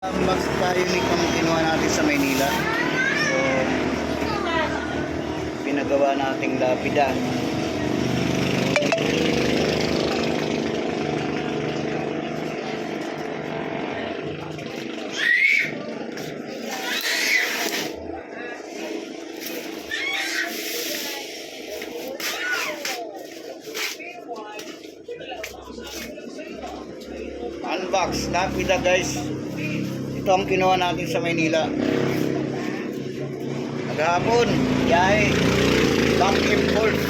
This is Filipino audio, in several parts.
Max tayo ni kung kinuha natin sa Maynila. So, pinagawa nating lapida. Unbox, lapida guys. Ito ang kinuha natin sa Maynila. Maghapon, biyahe. Back and forth.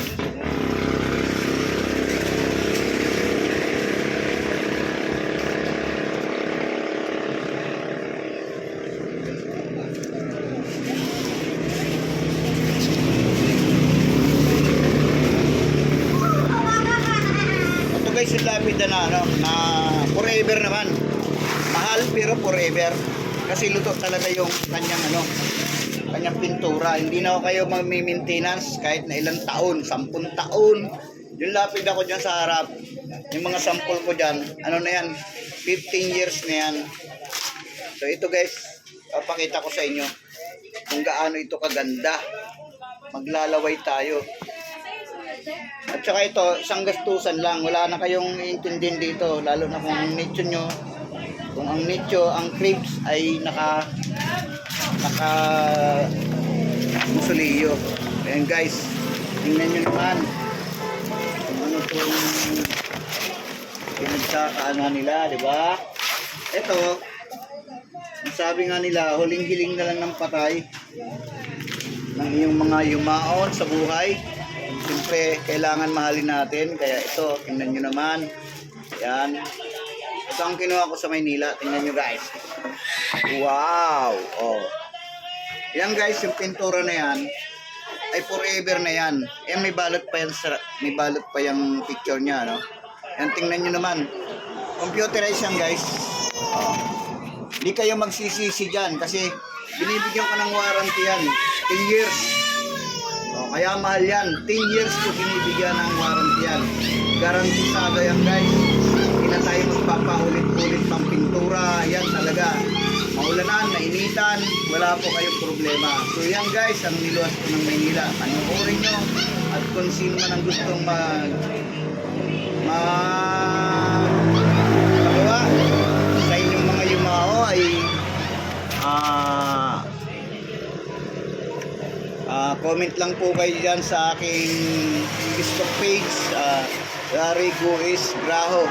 Ito guys yung lapida na ano, na forever naman. Pero forever. Kasi luto talaga yung kanyang ano, kanyang pintura. Hindi na ako kayo mag-maintenance kahit na ilang taon, sampung taon. Yung lapid ako dyan sa harap, yung mga sample ko dyan, ano na yan, 15 years na yan. So ito guys, papakita ko sa inyo kung gaano ito kaganda. Maglalaway tayo. At saka ito, isang gastusan lang. Wala na kayong intindihin dito. Lalo na kung nicho nyo, kung ang nicho, ang cribs ay naka, naka musuliyo. Ayan guys, tingnan nyo naman. Kung ano itong pinagkakaano nila, di ba? Ito, sabi nga nila, huling-hiling na lang ng patay ng iyong mga yumaon sa buhay. Siyempre, kailangan mahalin natin. Kaya ito, tingnan nyo naman. Yan. Ito ang kinuha ko sa Maynila. Tingnan nyo guys. Wow! Oh. Yan guys, yung pintura na yan, ay forever na yan. Yan, may balot pa yan sa, may balot pa yung picture niya, no? Yan, tingnan nyo naman. Computerized yan guys. Oh. Hindi kayo magsisisi dyan kasi binibigyan ka ng warranty yan. 10 years. O, kaya mahal yan. 10 years ko binibigyan ng warranty yan. Garantisado yan guys. Na tayo magpapaulit-ulit pang pintura. Yan talaga. Maulanan, nainitan, wala po kayong problema. So yan guys, ang niluwas ko ng Maynila. Panoorin nyo. At kung sino man ang gustong mag mag magawa sa inyong mga yumao ay ah ah, comment lang po kayo dyan sa aking Facebook page uh, Gary Guis Graho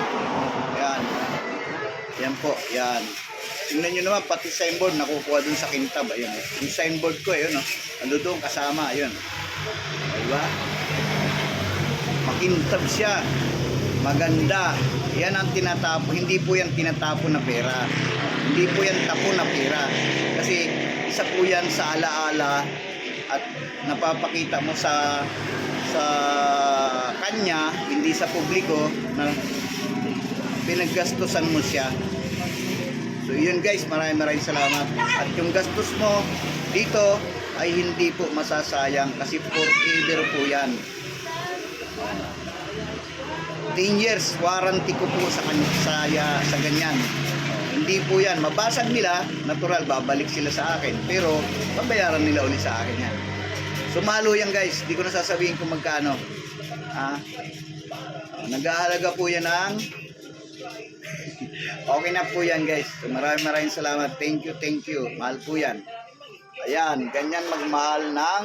yan po yan. Tingnan nyo naman pati signboard nakukuha dun sa kintab. Ayun eh. yung signboard ko ayun oh. ando doon kasama ayun. Diba? Makintab siya. Maganda. Yan ang tinatapo hindi po yan tinatapo na pera. Hindi po yan tapo na pera. Kasi isa po yan sa alaala at napapakita mo sa sa kanya hindi sa publiko na pinaggastusan mo siya so yun guys maraming maraming salamat at yung gastos mo dito ay hindi po masasayang kasi forever po yan 10 years warranty ko po sa kanya sa, ya- sa ganyan. Hindi po yan. Mabasag nila, natural, babalik sila sa akin. Pero, babayaran nila ulit sa akin yan. Sumalo yan guys. Di ko na kung magkano. Ah, nag-aalaga po yan ng okay na po yan guys. So, maraming maraming salamat. Thank you, thank you. Mahal po yan. Ayan, ganyan magmahal ng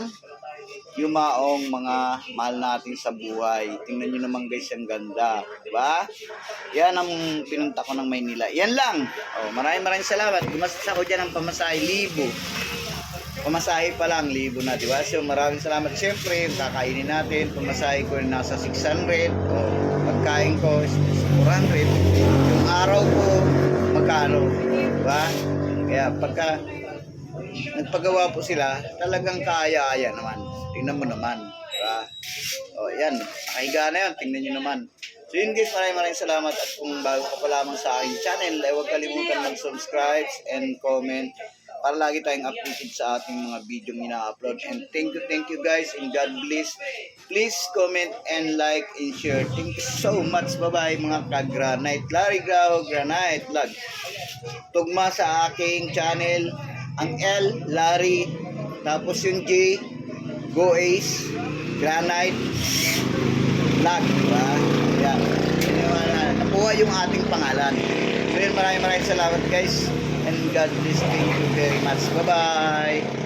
yumaong mga mahal natin sa buhay. Tingnan nyo naman guys, ang ganda. Diba? Yan ang pinunta ko ng Maynila. Yan lang. Oh, maraming maraming salamat. Gumastos ako dyan ng pamasahe, libo. Pamasahe pa lang, libo na, di ba? So maraming salamat. Siyempre, kakainin natin, pamasahe ko nasa 600. O, pagkain ko 400. Yung araw ko, magkano? Di ba? Kaya pagka nagpagawa po sila, talagang kaya-aya naman. Tingnan mo naman. Diba? O, yan. Nakahiga na yan. Tingnan nyo naman. So yun guys, maraming maraming salamat at kung bago ka pa lamang sa aking channel, ay huwag kalimutan mag-subscribe and comment para lagi tayong updated sa ating mga video ina-upload. And thank you, thank you guys and God bless. Please comment and like and share. Thank you so much. Bye-bye mga ka-granite. Larry Grau, Granite Vlog. Tugma sa aking channel, ang L, Larry, tapos yung J, Go Ace, Granite, Vlog. Diba? Ano, nakuha yung ating pangalan. So yun, maraming maraming salamat guys. God bless. Thank you very much. Bye-bye.